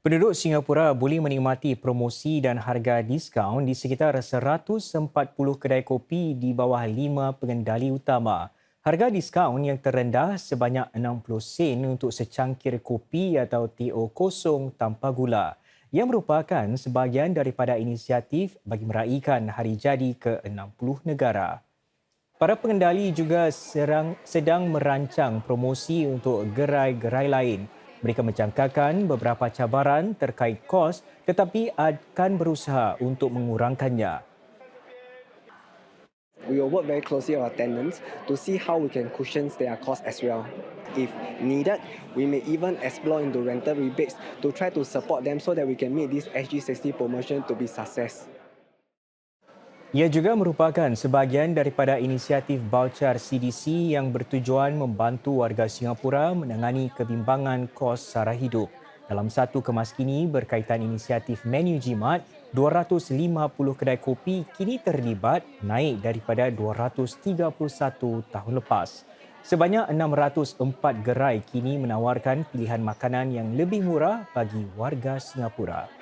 Penduduk Singapura boleh menikmati promosi dan harga diskaun di sekitar 140 kedai kopi di bawah lima pengendali utama. Harga diskaun yang terendah sebanyak 60 sen untuk secangkir kopi atau TO kosong tanpa gula yang merupakan sebahagian daripada inisiatif bagi meraihkan hari jadi ke-60 negara. Para pengendali juga serang, sedang merancang promosi untuk gerai-gerai lain mereka menjangkakan beberapa cabaran terkait kos tetapi akan berusaha untuk mengurangkannya. We will work very closely with our tenants to see how we can cushion their costs as well. If needed, we may even explore into rental rebates to try to support them so that we can make this SG60 promotion to be success. Ia juga merupakan sebahagian daripada inisiatif Bauchar CDC yang bertujuan membantu warga Singapura menangani kebimbangan kos sara hidup. Dalam satu kemas kini berkaitan inisiatif menu jimat, 250 kedai kopi kini terlibat naik daripada 231 tahun lepas. Sebanyak 604 gerai kini menawarkan pilihan makanan yang lebih murah bagi warga Singapura.